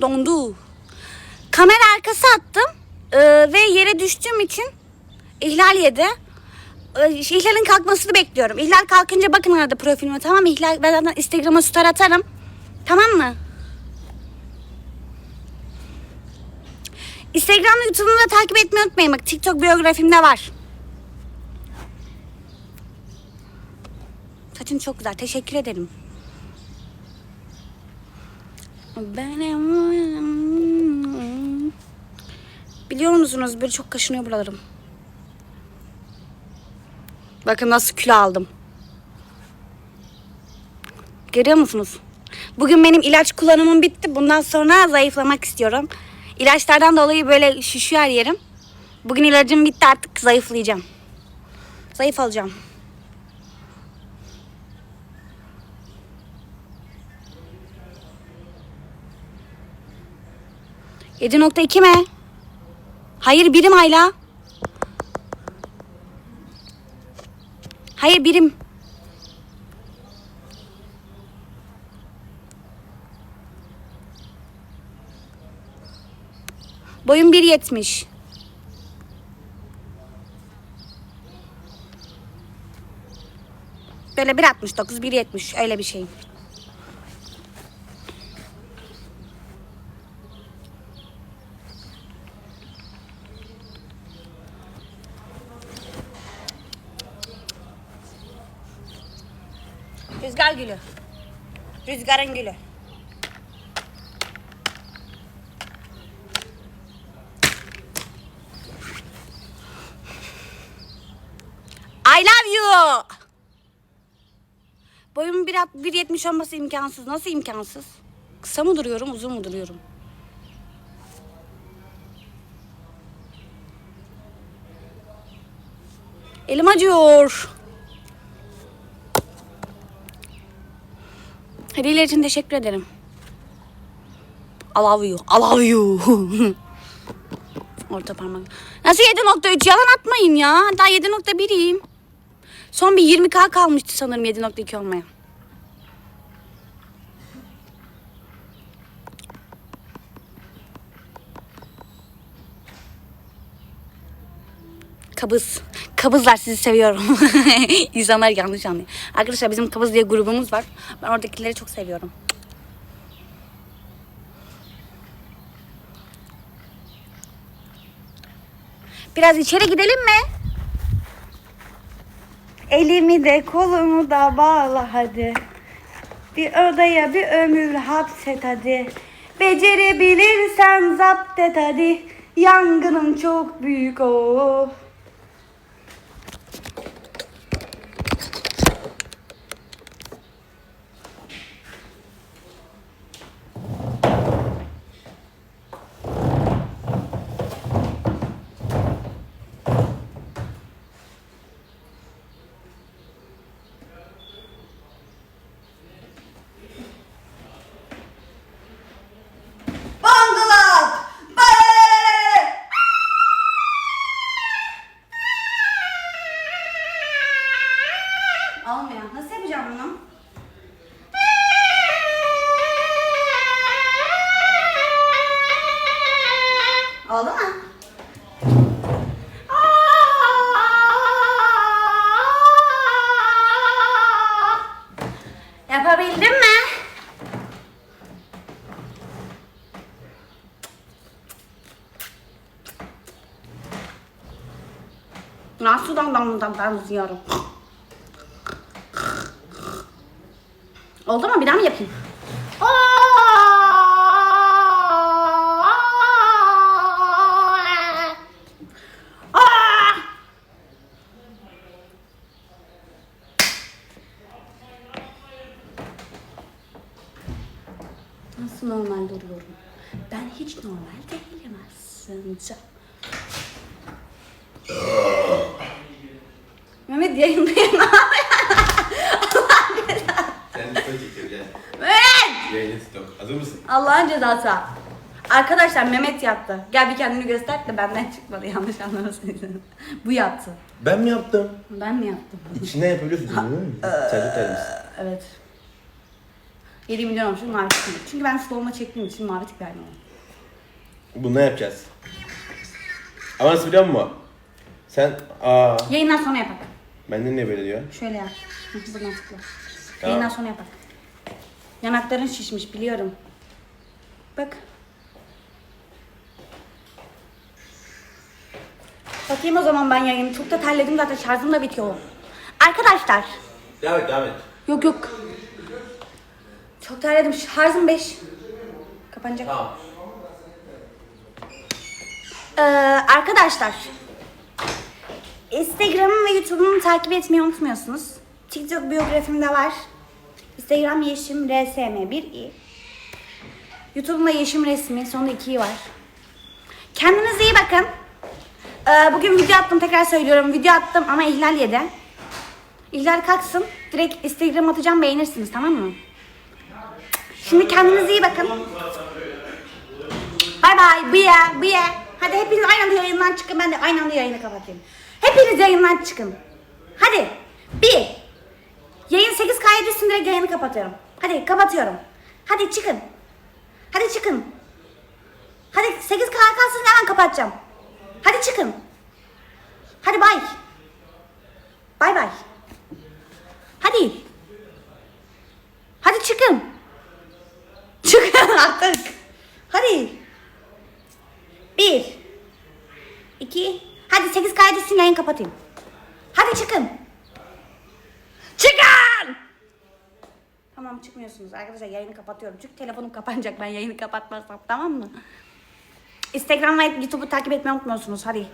Dondu. Kamera arkası attım. Ee, ve yere düştüğüm için ihlal yedi. Ee, İhlal'in kalkmasını bekliyorum. İhlal kalkınca bakın arada profilime tamam? İhlal, ben zaten Instagram'a story atarım. Tamam mı? Instagram ve YouTube'umu da takip etmeyi unutmayın. Bak TikTok biyografimde var. Saçın çok güzel. Teşekkür ederim. Benim... Biliyor musunuz böyle çok kaşınıyor buralarım. Bakın nasıl kilo aldım. Görüyor musunuz? Bugün benim ilaç kullanımım bitti. Bundan sonra zayıflamak istiyorum. İlaçlardan dolayı böyle şişiyor her yerim. Bugün ilacım bitti artık zayıflayacağım. Zayıf alacağım. 7.2 mi? Hayır birim Ayla. Hayır birim. Boyum 1.70. Böyle 1.69, 1.70 öyle bir şey. Rüzgar gülü. Rüzgarın gülü. I love you. Boyumun 1.70 olması imkansız. Nasıl imkansız? Kısa mı duruyorum, uzun mu duruyorum? Elim acıyor. Hediyeler için teşekkür ederim. I love you. I love you. Orta parmak. Nasıl 7.3 yalan atmayın ya. Daha 7.1'iyim. Son bir 20k kalmıştı sanırım 7.2 olmaya. Kabız. Kabızlar sizi seviyorum. İnsanlar yanlış anlıyor. Arkadaşlar bizim Kabız diye grubumuz var. Ben oradakileri çok seviyorum. Biraz içeri gidelim mi? Elimi de kolumu da bağla hadi. Bir odaya bir ömür hapset hadi. Becerebilirsen zapt et hadi. Yangınım çok büyük o. Bangladeş! Olmuyor. Nasıl yapacağım bunu? Oldu mu? Yapabildim mi? Nasıl damdan benziyorum? Oldu mu? Bir daha mı yapayım? Nasıl normal duruyorum? Ben hiç normal değilim aslında. Mehmet yayındayım. Sen de çekiyor gel. Yayını TikTok. Hazır mısın? Allah'ın cezası. Arkadaşlar Mehmet yaptı. Gel bir kendini göster de benden çıkmadı yanlış anlamasın. Bu yaptı. Ben mi yaptım? Ben mi yaptım? İçinden yapabiliyorsun sen değil mi? Mısın? Evet. 7 milyon olmuş mavi tıklı. Çünkü ben slow'uma çektiğim için mavi tık vermiyorum. Bunu ne yapacağız? Ama nasıl biliyor musun? Sen aa Yayından sonra yapak. benden niye böyle diyor? Şöyle yap. Hı, Buradan tıkla. Tamam. Yayından sonra yapak. Yanakların şişmiş biliyorum. Bak. Bakayım o zaman ben yayını. Çok da terledim zaten şarjım da bitiyor. Arkadaşlar. Devam et devam et. Yok yok. Çok terledim. Şarjım 5. Kapanacak. Tamam. Ee, arkadaşlar. Instagram'ım ve YouTube'umu takip etmeyi unutmuyorsunuz. TikTok biyografimde var. Instagram Yeşim RSM 1i. YouTube'umda Yeşim Resmi sonunda 2i var. Kendinize iyi bakın. Ee, bugün video attım tekrar söylüyorum. Video attım ama ihlal yedi. İhlal kalksın. Direkt Instagram atacağım beğenirsiniz tamam mı? Şimdi kendinize iyi bakın. Bay bay. Bye. Bye. Hadi hepiniz aynı anda yayından çıkın. Ben de aynı anda yayını kapatayım. Hepiniz yayından çıkın. Hadi. Bir. Yayın 8K'ya düşsün direkt yayını kapatıyorum. Hadi kapatıyorum. Hadi çıkın. Hadi çıkın. Hadi 8K kalsın hemen kapatacağım. Hadi çıkın. Hadi bay. Bay bay. Hadi. Hadi çıkın. Çıkın artık. Hadi. Bir. iki. Hadi sekiz kaydı düşsün yayın kapatayım. Hadi. Çıkın. Tamam çıkmıyorsunuz arkadaşlar yayını kapatıyorum. Çünkü telefonum kapanacak ben yayını kapatmazsam tamam mı? Instagram ve YouTube'u takip etmeyi unutmuyorsunuz hadi.